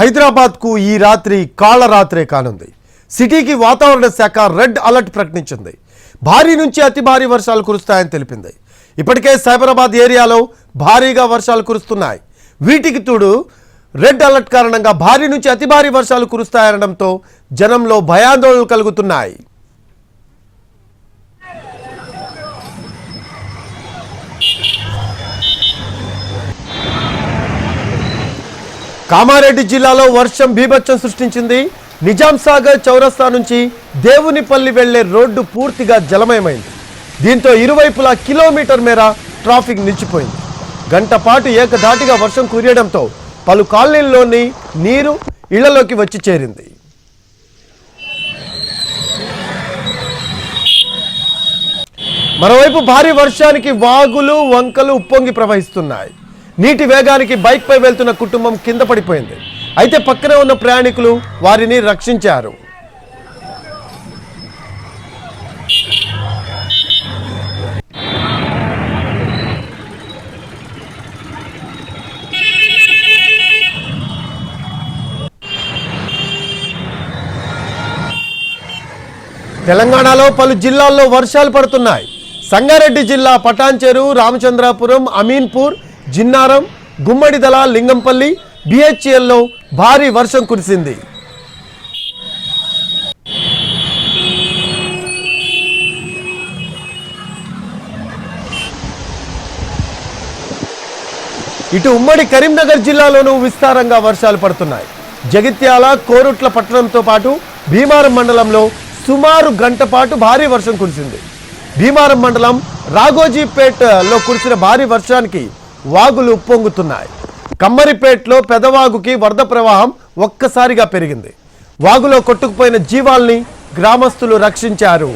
హైదరాబాద్కు ఈ రాత్రి కాళ్ళరాత్రే కానుంది. సిటీకి వాతావరణ శాఖ రెడ్ అలర్ట్ ప్రకటించింది. భారీ నుంచి అతి భారీ వర్షాలు కురుస్తాయని తెలిపింది. ఇప్పటికే సైబరాబాద్ ఏరియాలో భారీగా వర్షాలు కురుస్తున్నాయి. వీటికి తోడు రెడ్ అలర్ట్ కారణంగా భారీ నుంచి అతి భారీ వర్షాలు కురుస్తాయనడంతో జనంలో భయాందోళనలు కలుగుతున్నాయి. కామారెడ్డి జిల్లాలో వర్షం బీభత్సం సృష్టించింది. నిజాం సాగర్ చౌరస్తా నుంచి దేవునిపల్లి వెళ్ళే రోడ్డు పూర్తిగా జలమయమైంది. దీంతో ఇరువైపులా కిలోమీటర్ మేర ట్రాఫిక్ నిలిచిపోయింది. గంట పాటు ఏకధాటిగా వర్షం కురియడంతో పలు కాలనీల్లోని నీరు ఇళ్ళలోకి వచ్చి చేరింది. మరోవైపు భారీ వర్షానికి వాగులు వంకలు ఉప్పొంగి ప్రవహిస్తున్నాయి. నీటి వేగానికి బైక్పై వెళ్తున్న కుటుంబం కింద పడిపోయింది. అయితే పక్కనే ఉన్న ప్రయాణికులు వారిని రక్షించారు. తెలంగాణలో పలు జిల్లాల్లో వర్షాలు పడుతున్నాయి. సంగారెడ్డి జిల్లా పటాన్చెరు రామచంద్రాపురం అమీన్పూర్ జిన్నారం గుమ్మడిదల లింగంపల్లి బిహెచ్ఎల్లో భారీ వర్షం కురిసింది. ఇటు ఉమ్మడి కరీంనగర్ జిల్లాలోనూ విస్తారంగా వర్షాలు పడుతున్నాయి. జగిత్యాల కోరుట్ల పట్టణంతో పాటు భీమారం మండలంలో సుమారు గంట పాటు భారీ వర్షం కురిసింది. భీమారం మండలం రాఘోజీపేటలో కురిసిన భారీ వర్షానికి వాగులు ఉప్పొంగుతున్నాయి కమ్మరిపేటలో పెదవాగుకి వరద ప్రవాహం ఒక్కసారిగా పెరిగింది. వాగులో కొట్టుకుపోయిన జీవాల్ని గ్రామస్తులు రక్షించారు.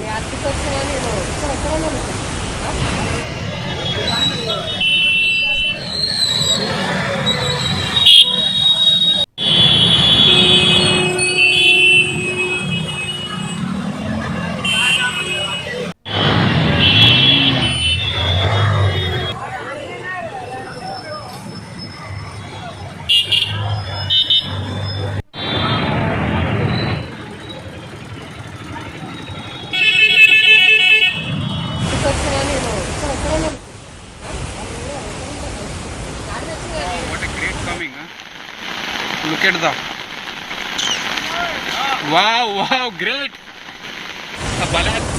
Coming, huh? Look at the. Wow, wow, great. The balance.